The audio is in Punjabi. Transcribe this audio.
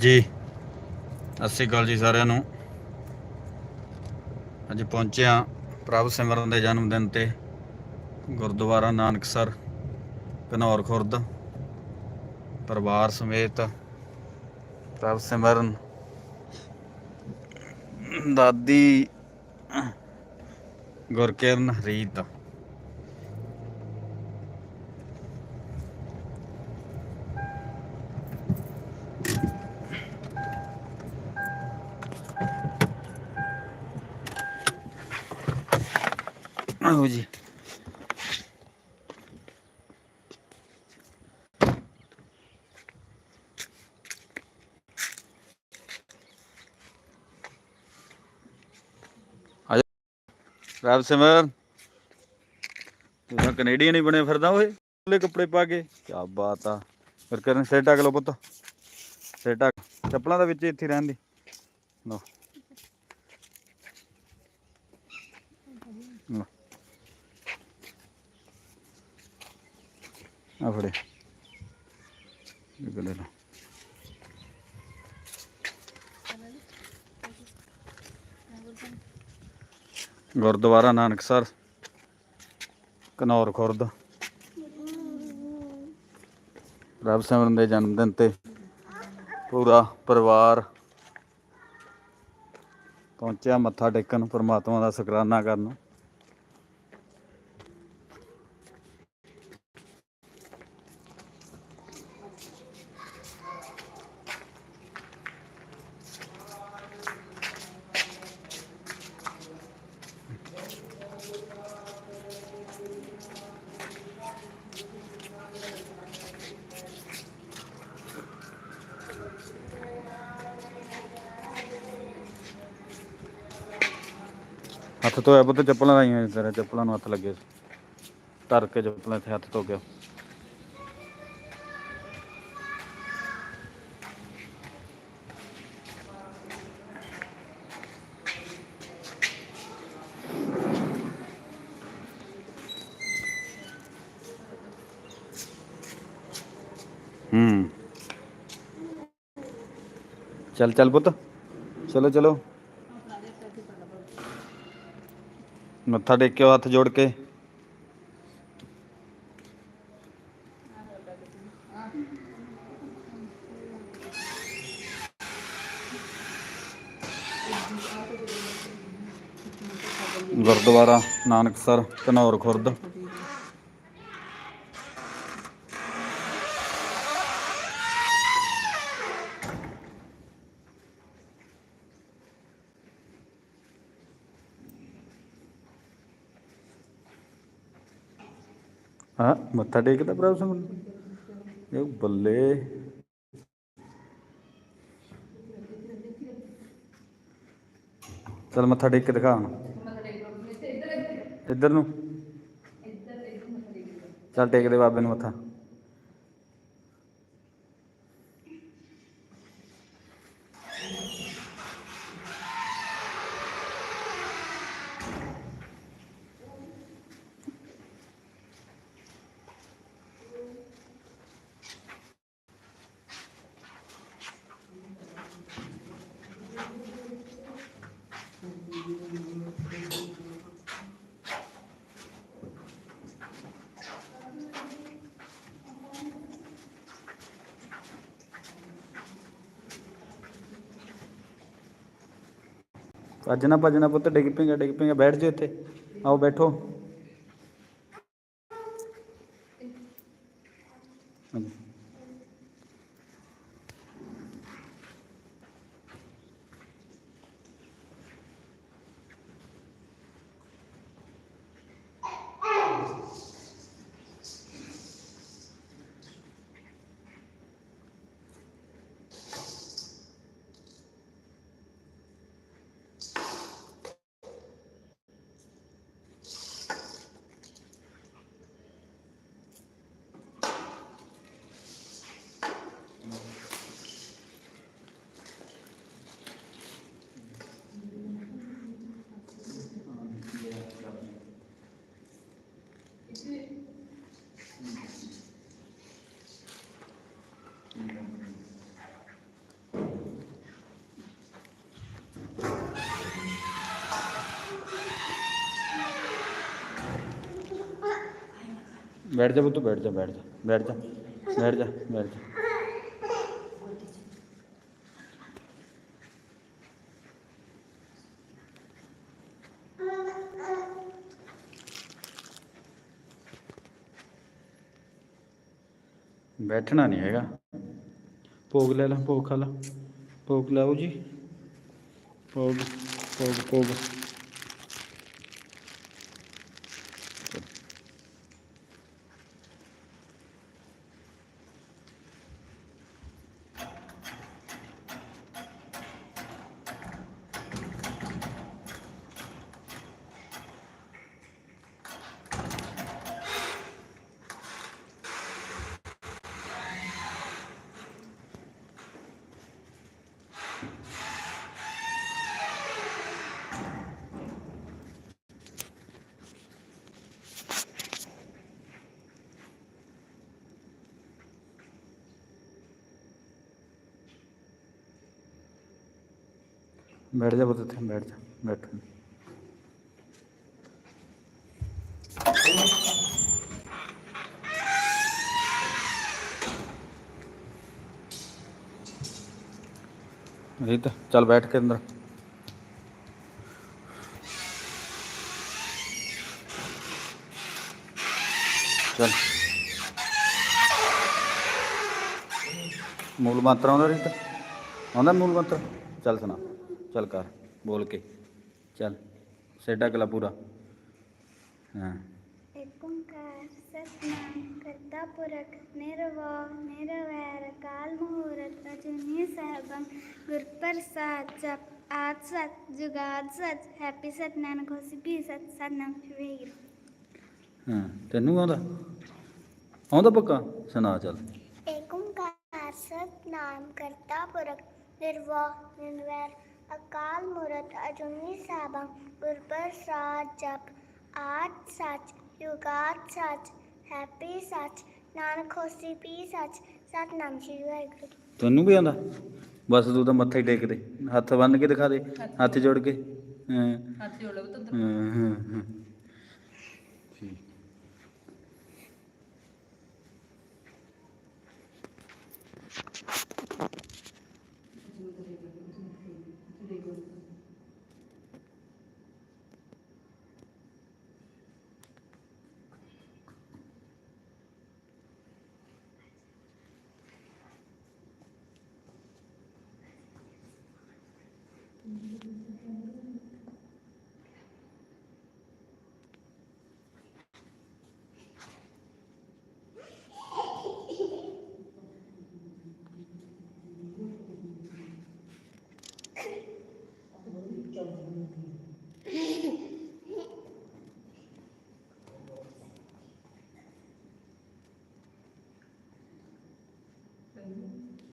ਜੀ। ਸਤਿ ਸ਼੍ਰੀ ਅਕਾਲ ਜੀ ਸਾਰਿਆਂ ਨੂੰ। ਅੱਜ ਪਹੁੰਚਿਆ ਪ੍ਰਭ ਸਿਮਰਨ ਦੇ ਜਨਮ ਦਿਨ ਤੇ ਗੁਰਦੁਆਰਾ ਨਾਨਕਸਰ ਘਨੌਰ ਖੁਰਦ। ਪਰਿਵਾਰ ਸਮੇਤ ਪ੍ਰਭ ਸਿਮਰਨ ਦਾਦੀ ਗੁਰਕਿਰਨ ਰੀਤ ਆਹੋ ਜੀ। ਆਜਾ। ਪ੍ਰਭ ਤੂੰ ਤਾਂ ਕੈਨੇਡੀਅਨ ਹੀ ਬਣਿਆ ਫਿਰਦਾ ਓਏ ਖੁੱਲੇ ਕੱਪੜੇ ਪਾ ਕੇ। ਕੀ ਬਾਤ ਆ। ਫਿਰ ਕਰਨ ਸਿਰ ਟਕ ਲੋ ਪੁੱਤ। ਸਿਰ ਟਕ ਚੱਪਲਾਂ ਦਾ ਵਿੱਚ ਇੱਥੇ ਰਹਿਣ ਦੀ। ਲੋ ਆ ਫੜੇ। ਇਹ ਲੈ ਲਓ ਗੁਰਦੁਆਰਾ ਨਾਨਕਸਰ ਕਨੌਰ ਖੁਰਦ। ਰੱਬ ਸਿਮਰਨ ਦੇ ਜਨਮ ਦਿਨ ਤੇ ਪੂਰਾ ਪਰਿਵਾਰ ਪਹੁੰਚਿਆ ਮੱਥਾ ਟੇਕਣ, ਪਰਮਾਤਮਾ ਦਾ ਸ਼ੁਕਰਾਨਾ ਕਰਨ। ਹੱਥ ਧੋਇਆ ਪੁੱਤ ਚੱਪਲਾਂ ਲਾਈਆਂ ਸੀ ਤੇਰੇ, ਚੱਪਲਾਂ ਨੂੰ ਹੱਥ ਲੱਗੇ ਸੀ। ਧਰ ਕੇ ਚੱਪਲਾਂ ਇੱਥੇ ਹੱਥ ਧੋ ਗਿਆ ਹੂੰ। ਚੱਲ ਚੱਲ ਪੁੱਤ ਚਲੋ ਚਲੋ। ਮੱਥਾ ਟੇਕਿਓ ਹੱਥ ਜੋੜ ਕੇ। ਗੁਰਦੁਆਰਾ ਨਾਨਕਸਰ ਘਨੌਰ ਖੁਰਦ। ਹਾਂ, ਮੱਥਾ ਟੇਕਦਾ ਪ੍ਰਭ ਸਿੰਘ ਇਹ ਬੱਲੇ। ਚਲ ਮੱਥਾ ਟੇਕ ਕੇ ਦਿਖਾ ਹੁਣ। ਇੱਧਰ ਨੂੰ। ਚੱਲ ਟੇਕ ਦੇ ਬਾਬੇ ਨੂੰ ਮੱਥਾ। ਭੱਜਣਾ ਭੱਜਣਾ ਪੁੱਤ ਡਿੱਗ ਪਏਗਾ ਡਿੱਗ ਪਏਗਾ ਬੈਠ ਜਾ ਇੱਥੇ। ਆਓ ਬੈਠੋ। ਬੈਠ ਜਾ ਪੁੱਤ, ਬੈਠ ਜਾ ਬੈਠ ਜਾ ਬੈਠ ਜਾ ਬੈਠ ਜਾ ਬੈਠ ਜਾ। ਬੈਠਣਾ ਨਹੀਂ ਹੈਗਾ। ਭੋਗ ਲੈ ਲੈ, ਭੋਗ ਖਾ ਲਾ। ਭੋਗ ਲਾਓ ਜੀ। ਭੋਗ ਭੋਗ ਭੋਗ। ਬੈਠ ਜਾ ਪੁੱਤ ਇੱਥੇ, ਬੈਠ ਜਾ, ਬੈਠ। ਰੀਤ, ਚੱਲ ਬੈਠ ਕੇ ਅੰਦਰ। ਚੱਲ। ਮੂਲ ਮੰਤਰ ਆਉਂਦਾ ਰੀਤ? ਆਉਂਦਾ ਮੂਲ ਮੰਤਰ? ਚੱਲ ਸੁਣਾ। ਚੱਲ ਕਰ ਬੋਲ ਕੇ। ਚੱਲ ਸੇਡਾ ਗਲਾ ਪੂਰਾ। ਹਾਂ। ਏਕ ਓੰਕਾਰ ਸਤਨਾਮ ਕਰਤਾ ਪੁਰਖ ਨਿਰਵੈਰ ਨਿਰਵੈਰ ਅਕਾਲ ਮੂਰਤ ਅਜੂਨੀ ਸਹਿਬੰ। ਗੁਰ ਪ੍ਰਸਾਦ ਜਪ ਆਦ ਸਤ ਜੁਗਾਦ ਸਤ ਹੈਪੀ ਸਤ ਨਾਨਕ ਹੋਸੀ ਵੀ ਸਤ ਸਤਨਾਮ ਸ਼ਿਵੇਗਿਰ ਹਾਂ ਤੈਨੂੰ ਆਉਂਦਾ? ਆਉਂਦਾ ਪੱਕਾ? ਸੁਣਾ ਚੱਲ। ਏਕ ਓੰਕਾਰ ਸਤਨਾਮ ਕਰਤਾ ਪੁਰਖ ਨਿਰਵੈਰ ਨਿਰਵੈਰ ਅਕਾਲ ਮੂਰਤ ਅਜੂਨੀ ਸਹਿਬੰ ਗੁਰ ਪ੍ਰਸਾਦ ਜਪ ਆਦ ਸਚ ਜੁਗਾਦ ਸਚ ਹੈਪੀ ਸਚ ਨਾਨਕ ਹੋਸੀ ਵੀ ਸਚ ਸਤਨਾਮ ਸ਼੍ਰੀ ਵਾਹਿਗੁਰੂ। ਤੈਨੂੰ ਵੀ ਆਉਂਦਾ? ਬਸ ਤੂੰ ਤਾਂ ਮੱਥਾ ਹੀ ਟੇਕ ਦੇ। ਹੱਥ ਬੰਨ ਕੇ ਦਿਖਾ ਦੇ ਹੱਥ ਜੋੜ ਕੇ। ਹਾਂ ਹੱਥ ਜੋੜ ਲਓ ਤਾਂ ਹਾਂ ਹਾਂ।